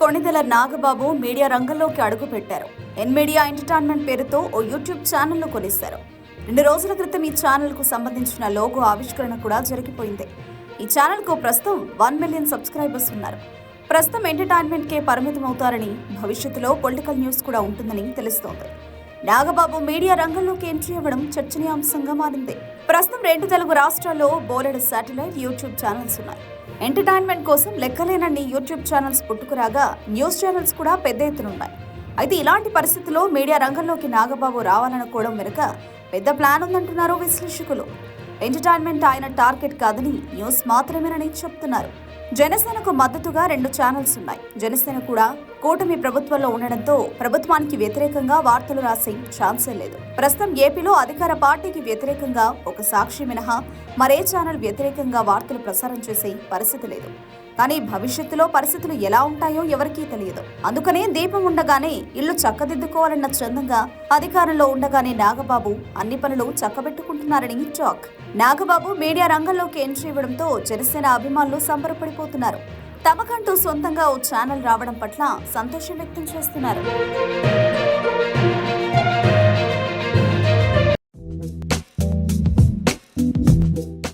Konidela Nagababu media రంగంలోకి అడుగుపెట్టారు. ఎన్ media entertainment పేరుతో ఓ యూట్యూబ్ ఛానల్ను కొనిస్తారు. రెండు రోజుల క్రితం ఈ ఛానల్కు సంబంధించిన లోగో ఆవిష్కరణ కూడా జరిగిపోయింది. ఈ ఛానల్కు ప్రస్తుతం వన్ మిలియన్ సబ్స్క్రైబర్స్ ఉన్నారు. ప్రస్తుతం ఎంటర్టైన్మెంట్కే పరిమితం అవుతారని భవిష్యత్తులో పొలిటికల్ న్యూస్ కూడా ఉంటుందని తెలుస్తోంది. నాగబాబు మీడియా రంగంలోకి ఎంట్రీ అవ్వడం చర్చనీయాంశంగా మారింది. ప్రస్తుతం రెండు తెలుగు రాష్ట్రాల్లో బోలెడు శాటిలైట్ యూట్యూబ్ ఛానల్స్ ఉన్నాయి. ఎంటర్టైన్మెంట్ కోసం లెక్కలేనన్ని యూట్యూబ్ ఛానల్స్ పుట్టుకురాగా న్యూస్ ఛానల్స్ కూడా పెద్ద ఎత్తున ఉన్నాయి. అయితే ఇలాంటి పరిస్థితుల్లో మీడియా రంగంలోకి నాగబాబు రావాలనుకోవడం వెనుక పెద్ద ప్లాన్ ఉందంటున్నారు విశ్లేషకులు. ఎంటర్టైన్మెంట్ ఆయన టార్గెట్ కాదని న్యూస్ మాత్రమేనని చెప్తున్నారు. జనసేనకు మద్దతుగా రెండు ఛానల్స్ ఉన్నాయి. జనసేన కూడా కూటమి ప్రభుత్వంలో ఉండడంతో ప్రభుత్వానికి వ్యతిరేకంగా వార్తలు రాసే ఛాన్సే లేదు. ప్రస్తుతం ఏపీలో అధికార పార్టీకి వ్యతిరేకంగా ఒక సాక్షి మినహా మరే ఛానల్ వ్యతిరేకంగా వార్తలు ప్రసారం చేసే పరిస్థితి లేదు. కానీ భవిష్యత్తులో పరిస్థితులు ఎలా ఉంటాయో ఎవరికీ తెలియదు. అందుకనే దీపం ఉండగానే ఇల్లు చక్కదిద్దుకోవాలన్న చందంగా అధికారంలో ఉండగానే నాగబాబు అన్ని పనులు చక్కబెట్టుకుంటున్నారని టాక్. నాగబాబు మీడియా రంగంలోకి ఎంట్రీ ఇవ్వడంతో జనసేన అభిమానులు సంబరపడిపోతున్నారు. తమకంటూ సొంతంగా ఓ ఛానల్ రావడం పట్ల సంతోషం వ్యక్తం చేస్తున్నారు.